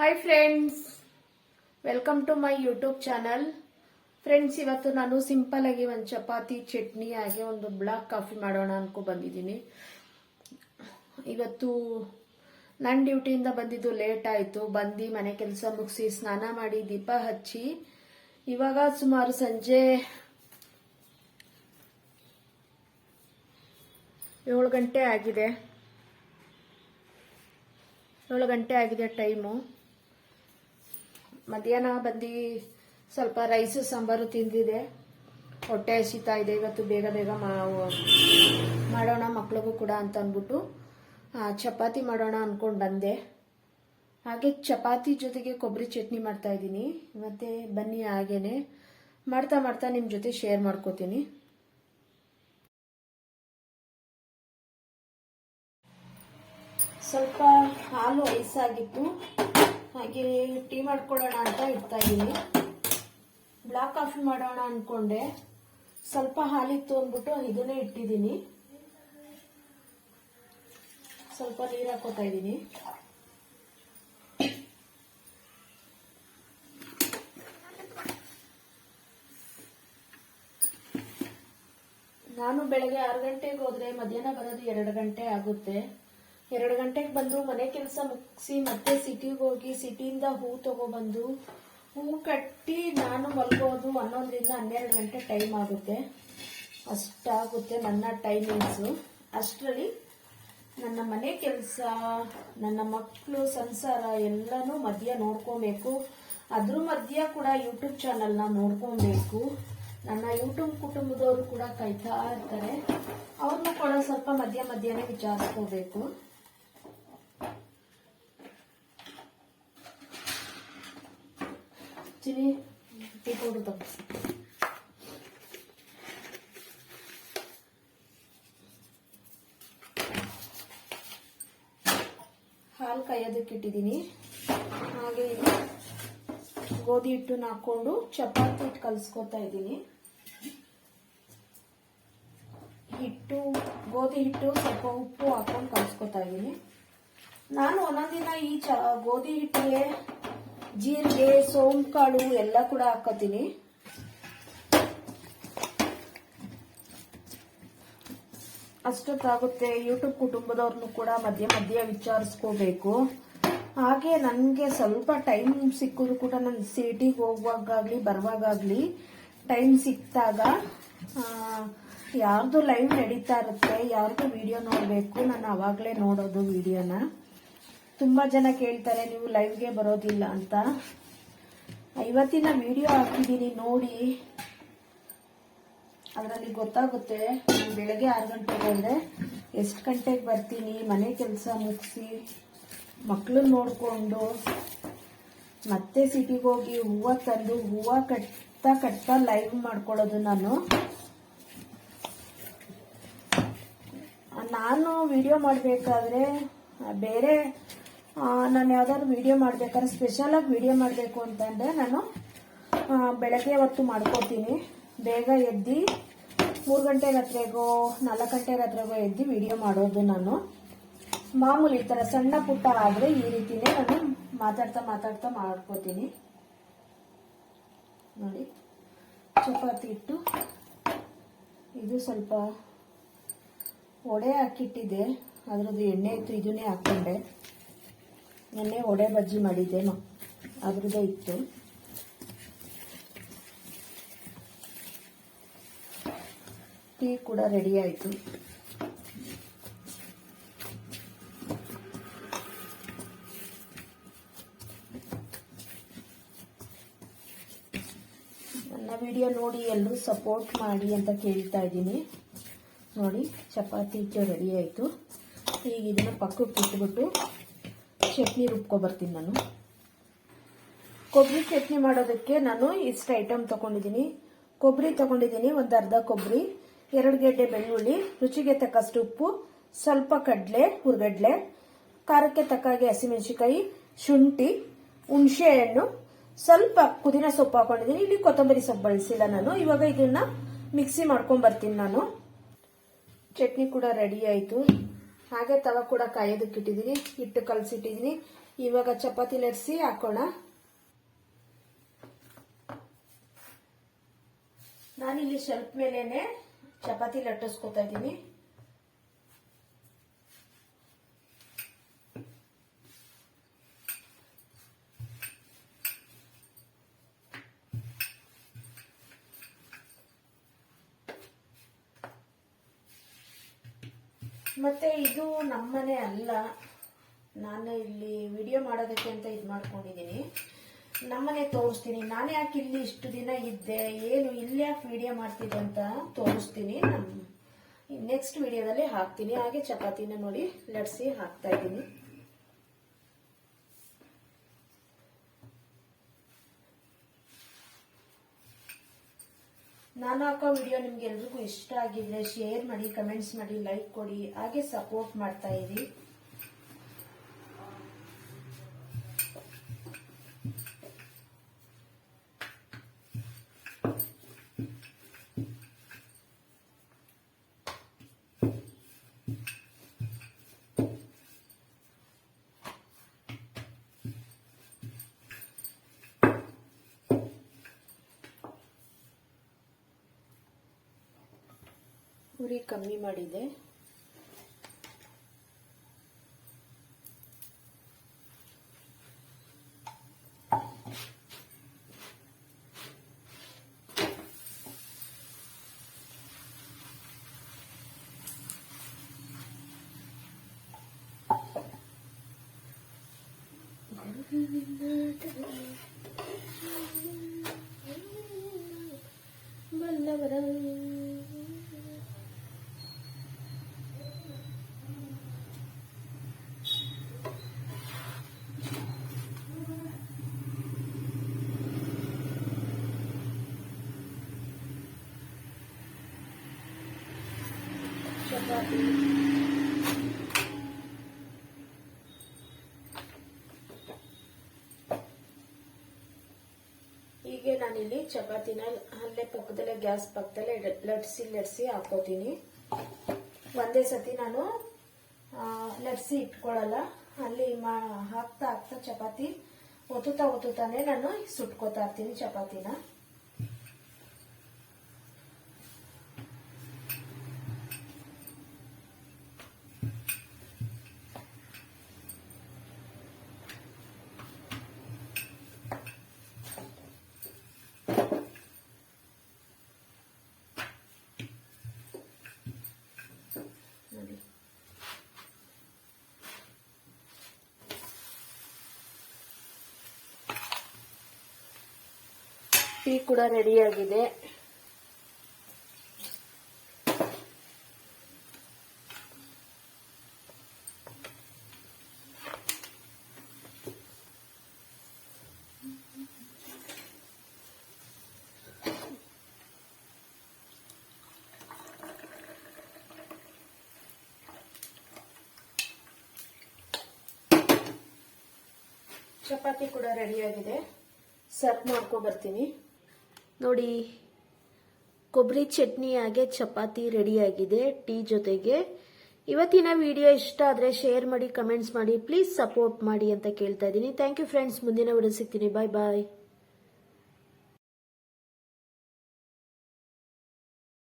Hi friends welcome to my YouTube channel friends ಇವತ್ತು ನಾನು simple ಆಗಿ ಒಂದು ಚಪಾತಿ, ಚಟ್ನಿ ಹಾಗೆ ಒಂದು ಬ್ಲಾಕ್ ಕಾಫಿ ಮಾಡೋಣ ಅನ್ಕೊ ಬಂದಿದ್ದೀನಿ. ಇವತ್ತು ನನ್ನ ಡ್ಯೂಟಿಯಿಂದ ಬಂದಿದ್ದು ಲೇಟ್ ಆಯಿತು. ಬಂದು ಮನೆ ಕೆಲಸ ಮುಗಿಸಿ ಸ್ನಾನ ಮಾಡಿ ದೀಪ ಹಚ್ಚಿ ಇವಾಗ ಸುಮಾರು ಸಂಜೆ ಏಳು ಗಂಟೆ ಆಗಿದೆ. ಏಳು ಗಂಟೆ ಆಗಿದೆ ಟೈಮು. ಮಧ್ಯಾಹ್ನ ಬಂದು ಸ್ವಲ್ಪ ರೈಸ್ ಸಾಂಬಾರು ತಿಂದಿದೆ. ಹೊಟ್ಟೆ ಹಸಿತಾ ಇದೆ, ಇವತ್ತು ಬೇಗ ಬೇಗ ಮಾಡೋಣ ಮಕ್ಳಿಗೂ ಕೂಡ ಅಂತ ಅಂದ್ಬಿಟ್ಟು ಚಪಾತಿ ಮಾಡೋಣ ಅಂದ್ಕೊಂಡು ಬಂದೆ. ಹಾಗೆ ಚಪಾತಿ ಜೊತೆಗೆ ಕೊಬ್ಬರಿ ಚಟ್ನಿ ಮಾಡ್ತಾ ಇದ್ದೀನಿ. ಮತ್ತೆ ಬನ್ನಿ ಹಾಗೇನೆ. ಮಾಡ್ತಾ ಮಾಡ್ತಾ ನಿಮ್ಮ ಜೊತೆ ಶೇರ್ ಮಾಡ್ಕೋತೀನಿ. ಸ್ವಲ್ಪ ಹಾಲು ಐಸಾಗಿತ್ತು. ಹಾಗೆ ಟೀ ಮಾಡ್ಕೊಳ್ಳೋಣ ಅಂತ ಇಡ್ತಾ ಇದ್ದೀನಿ. ಬ್ಲಾಕ್ ಕಾಫಿ ಮಾಡೋಣ ಅಂದ್ಕೊಂಡೆ ಸ್ವಲ್ಪ ಹಾಲಿತ್ತು ಅಂದ್ಬಿಟ್ಟು ಇದನ್ನೇ ಇಟ್ಟಿದ್ದೀನಿ. ಸ್ವಲ್ಪ ನೀರು ಹಾಕೋತಾ ಇದ್ದೀನಿ. ನಾನು ಬೆಳಗ್ಗೆ ಆರು ಗಂಟೆಗೆ ಹೋದ್ರೆ ಮಧ್ಯಾಹ್ನ ಬರೋದು ಎರಡು ಗಂಟೆ ಆಗುತ್ತೆ. ಎರಡು ಗಂಟೆಗೆ ಬಂದು ಮನೆ ಕೆಲಸ ಮುಗಿಸಿ ಮತ್ತೆ ಸಿಟಿಗೆ ಹೋಗಿ ಸಿಟಿಯಿಂದ ಹೂ ತಗೊಬಂದು ಹೂ ಕಟ್ಟಿ ನಾನು ಮಲ್ಗೋದು ಹನ್ನೊಂದರಿಂದ ಹನ್ನೆರಡು ಗಂಟೆ ಟೈಮ್ ಆಗುತ್ತೆ. ಅಷ್ಟಾಗುತ್ತೆ ನನ್ನ ಟೈಮಿಂಗ್ಸು ಅಷ್ಟರಲ್ಲಿ ನನ್ನ ಮನೆ ಕೆಲಸ, ನನ್ನ ಮಕ್ಕಳು ಸಂಸಾರ ಎಲ್ಲನೂ ಮಧ್ಯ ನೋಡ್ಕೊಬೇಕು. ಅದ್ರ ಮಧ್ಯ ಕೂಡ ಯೂಟ್ಯೂಬ್ ಚಾನಲ್ನ ನೋಡ್ಕೊಬೇಕು. ನನ್ನ ಯೂಟ್ಯೂಬ್ ಕುಟುಂಬದವರು ಕೂಡ ಕಾಯ್ತಾ ಇರ್ತಾರೆ. ಅವ್ರನ್ನೂ ಕೂಡ ಸ್ವಲ್ಪ ಮಧ್ಯ ಮಧ್ಯನೇ ವಿಚಾರಿಸ್ಕೋಬೇಕು. ಚಿನಿ ಟೀ ಪೌಡರ್ ತಗೋ. ಹಾಲು ಕಾಯೋದಕ್ಕೆ ಇಟ್ಟಿದ್ದೀನಿ. ಹಾಗೆ ಗೋಧಿ ಹಿಟ್ಟನ್ನ ಹಾಕ್ಕೊಂಡು ಚಪಾತಿ ಹಿಟ್ಟು ಕಲಿಸ್ಕೊತಾ ಇದ್ದೀನಿ. ಹಿಟ್ಟು, ಗೋಧಿ ಹಿಟ್ಟು ಸ್ವಲ್ಪ ಉಪ್ಪು ಹಾಕೊಂಡು ಕಲಿಸ್ಕೊತಾ ಇದ್ದೀನಿ. ನಾನು ಒಂದೊಂದಿನ ಈ ಚ ಗೋಧಿ ಹಿಟ್ಟಿಗೆ ಜೀರಿಗೆ ಸೋಂಪು ಕಾಳು ಎಲ್ಲ ಕೂಡ ಹಾಕೋತೀನಿ ಅಷ್ಟೊತ್ತಾಗುತ್ತೆ ಯೂಟ್ಯೂಬ್ ಕುಟುಂಬದವ್ರನ್ನು ಕೂಡ ಮಧ್ಯ ಮಧ್ಯ ವಿಚಾರಿಸ್ಕೋಬೇಕು. ಹಾಗೆ ನನಗೆ ಸ್ವಲ್ಪ ಟೈಮ್ ಸಿಕ್ಕಿದ್ರು ಕೂಡ ನಾನು ಸಿಟಿಗೆ ಹೋಗುವಾಗಲಿ ಬರುವಾಗಲಿ ಟೈಮ್ ಸಿಕ್ಕಿದಾಗ ಯಾರ್ದು ಲೈವ್ ನಡೀತಾ ಇರುತ್ತೆ, ಯಾರ್ದು ವಿಡಿಯೋ ನೋಡಬೇಕು, ನಾನು ಅವಾಗಲೇ ನೋಡೋದು ವಿಡಿಯೋನ ತುಂಬ ಜನ ಕೇಳ್ತಾರೆ, ನೀವು ಲೈವ್ಗೆ ಬರೋದಿಲ್ಲ ಅಂತ. ಇವತ್ತಿನ ವಿಡಿಯೋ ಹಾಕಿದ್ದೀನಿ ನೋಡಿ. ಅದರಲ್ಲಿ ಗೊತ್ತಾಗುತ್ತೆ, ನಾನು ಬೆಳಗ್ಗೆ ಆರು ಗಂಟೆಗೆ ಅಂದರೆ ಎಷ್ಟು ಗಂಟೆಗೆ ಬರ್ತೀನಿ, ಮನೆ ಕೆಲಸ ಮುಗಿಸಿ ಮಕ್ಕಳನ್ನ ನೋಡಿಕೊಂಡು, ಮತ್ತೆ ಸಿಟಿಗೆ ಹೋಗಿ ಹೂವು ತಂದು, ಹೂವು ಕಟ್ತಾ ಕಟ್ತಾ ಲೈವ್ ಮಾಡ್ಕೊಳ್ಳೋದು ನಾನು. ನಾನು ವಿಡಿಯೋ ಮಾಡಬೇಕಾದ್ರೆ, ಬೇರೆ ನಾನು ಯಾವ್ದಾದ್ರು ವಿಡಿಯೋ ಮಾಡ್ಬೇಕಾದ್ರೆ ಸ್ಪೆಷಲಾಗಿ ವಿಡಿಯೋ ಮಾಡಬೇಕು ಅಂತಂದರೆ ನಾನು ಬೆಳಗ್ಗೆ ಹೊತ್ತು ಮಾಡ್ಕೊತೀನಿ. ಬೇಗ ಎದ್ದು ಮೂರು ಗಂಟೆ ಹತ್ರಗೋ, ನಾಲ್ಕು ಗಂಟೆ ರಾತ್ರಿಗೋ ಎದ್ದು ವಿಡಿಯೋ ಮಾಡೋದು ನಾನು. ಮಾಮೂಲಿ ಈ ಥರ ಸಣ್ಣ ಪುಟ್ಟ ಆದರೆ ಈ ರೀತಿನೇ ನಾನು ಮಾತಾಡ್ತಾ ಮಾತಾಡ್ತಾ ಮಾಡ್ಕೋತೀನಿ. ನೋಡಿ, ಚಪಾತಿ ಇಟ್ಟು ಇದು ಸ್ವಲ್ಪ ಒಡೆ ಹಾಕಿಟ್ಟಿದೆ ಅದರದ್ದು ಎಣ್ಣೆ ಇತ್ತು, ಇದನ್ನೇ ಹಾಕೊಂಡೆ ನೆನ್ನೆ ಒಡೆ ಬಜ್ಜಿ ಮಾಡಿದ್ದೆ ಅದ್ರದ್ದೇ ಇತ್ತು. ಟೀ ಕೂಡ ರೆಡಿ ಆಯಿತು. ನನ್ನ ವಿಡಿಯೋ ನೋಡಿ ಎಲ್ಲರೂ ಸಪೋರ್ಟ್ ಮಾಡಿ ಅಂತ ಕೇಳ್ತಾ ಇದ್ದೀನಿ. ನೋಡಿ, ಚಪಾತಿ ರೆಡಿ ಆಯಿತು. ಈಗ ಇದನ್ನು ಪಕ್ಕಕ್ಕೆ ಇಟ್ಬಿಟ್ಟು ಚಟ್ನಿ ರುಬ್ಕೊಬರ್ತೀನಿ ನಾನು. ಕೊಬ್ಬರಿ ಚಟ್ನಿ ಮಾಡೋದಕ್ಕೆ ನಾನು ಇಷ್ಟು ಐಟಮ್ ತಗೊಂಡಿದ್ದೀನಿ. ಕೊಬ್ಬರಿ ತಗೊಂಡಿದ್ದೀನಿ, ಒಂದು ಅರ್ಧ ಕೊಬ್ಬರಿ ಎರಡು ಗಡ್ಡೆ ಬೆಳ್ಳುಳ್ಳಿ, ರುಚಿಗೆ ತಕ್ಕಷ್ಟು ಉಪ್ಪು, ಸ್ವಲ್ಪ ಕಡಲೆ, ಹುರ್ಗಡ್ಲೆ, ಖಾರಕ್ಕೆ ತಕ್ಕಾಗೆ ಹಸಿಮೆಣಸಿಕಾಯಿ ಶುಂಠಿ ಹುಣಸೆ ಹಣ್ಣು ಸ್ವಲ್ಪ ಪುದೀನ ಸೊಪ್ಪು ಹಾಕೊಂಡಿದ್ದೀನಿ. ಇಲ್ಲಿ ಕೊತ್ತಂಬರಿ ಸೊಪ್ಪು ಬಳಸಿಲ್ಲ ನಾನು. ಇವಾಗ ಇದನ್ನ ಮಿಕ್ಸಿ ಮಾಡ್ಕೊಂಡ್ ಬರ್ತೀನಿ ನಾನು. ಚಟ್ನಿ ಕೂಡ ರೆಡಿ ಆಯಿತು. ಹಾಗೆ ತವ ಕೂಡ ಕಾಯೋದಕ್ಕೆ ಇಟ್ಟಿದ್ದೀನಿ, ಹಿಟ್ಟು ಕಲಸಿಟ್ಟಿದ್ದೀನಿ. ಇವಾಗ ಚಪಾತಿ ಲಟ್ಸಿ ಹಾಕೋಣ. ನಾನಿಲ್ಲಿ ಶೆಲ್ಫ್ ಮೇಲೇನೆ ಚಪಾತಿ ಲಟ್ಟಿಸ್ಕೊತಾ ಇದ್ದೀನಿ. ಮತ್ತೆ ಇದು ನಮ್ಮನೆ ಅಲ್ಲ. ನಾನು ಇಲ್ಲಿ ವಿಡಿಯೋ ಮಾಡೋದಕ್ಕೆ ಅಂತ ಇದು ಮಾಡ್ಕೊಂಡಿದ್ದೀನಿ ನಮ್ಮನೆ ತೋರಿಸ್ತೀನಿ. ನಾನು ಯಾಕೆ ಇಲ್ಲಿ ಇಷ್ಟು ದಿನ ಇದ್ದೆ? ಏನು ಇಲ್ಲಿ ಯಾಕೆ ವಿಡಿಯೋ ಮಾಡ್ತಿದ್ದೆ ಅಂತ ತೋರಿಸ್ತೀನಿ. ನಮ್ಮ ನೆಕ್ಸ್ಟ್ ವಿಡಿಯೋದಲ್ಲಿ ಹಾಕ್ತೀನಿ. ಹಾಗೆ ಚಪಾತಿನ ನೋಡಿ ಲಟ್ಸಿ ಹಾಕ್ತಾ ಇದ್ದೀನಿ. ನಾನು ಹಾಕೋ ವಿಡಿಯೋ ನಿಮ್ಗೆ ಎಲ್ರಿಗೂ ಇಷ್ಟ ಆಗಿದ್ರೆ ಶೇರ್ ಮಾಡಿ ಕಮೆಂಟ್ಸ್ ಮಾಡಿ ಲೈಕ್ ಕೊಡಿ, ಹಾಗೆ ಸಪೋರ್ಟ್ ಮಾಡ್ತಾ ಇರಿ. ಉರಿ ಕಮ್ಮಿ ಮಾಡಿದೆ ಚಪಾತಿ ಹೀಗೆ ನಾನಿಲ್ಲಿ ಚಪಾತಿನ ಅಲ್ಲೇ ಪಕ್ಕದಲ್ಲೇ ಗ್ಯಾಸ್ ಪಕ್ಕದಲ್ಲೇ ಲಟ್ಸಿ ಲಟ್ಸಿ ಹಾಕೋತೀನಿ. ಒಂದೇ ಸತಿ ನಾನು ಲಟ್ಸಿ ಇಟ್ಕೊಳ್ಳಲ್ಲ ಅಲ್ಲಿ ಮಾ, ಹಾಕ್ತಾ ಹಾಕ್ತಾ ಚಪಾತಿ ಒತ್ತುತ್ತಾ ಒತ್ತುತ್ತಾನೆ ನಾನು ಸುಟ್ಕೋತಾ ಇರ್ತೀನಿ ಚಪಾತಿನ ನೋಡಿ ಟೀ ಕೂಡ ರೆಡಿಯಾಗಿದೆ ಚಪಾತಿ ಕೂಡ ರೆಡಿಯಾಗಿದೆ ಸರ್ವ್ ಮಾಡ್ಕೊ ಬರ್ತೀನಿ. ನೋಡಿ, ಕೊಬ್ಬರಿ ಚಟ್ನಿ ಹಾಗೆ ಚಪಾತಿ ರೆಡಿಯಾಗಿದೆ ಟೀ ಜೊತೆಗೆ. ಇವತ್ತಿನ ವಿಡಿಯೋ ಇಷ್ಟ ಆದರೆ ಶೇರ್ ಮಾಡಿ ಕಮೆಂಟ್ಸ್ ಮಾಡಿ ಪ್ಲೀಸ್ ಸಪೋರ್ಟ್ ಮಾಡಿ ಅಂತ ಕೇಳ್ತಾ ಇದ್ದೀನಿ. ಥ್ಯಾಂಕ್ ಯು ಫ್ರೆಂಡ್ಸ್ ಮುಂದಿನ ವಿಡಿಯೋ ಸಿಗ್ತೀನಿ. Bye bye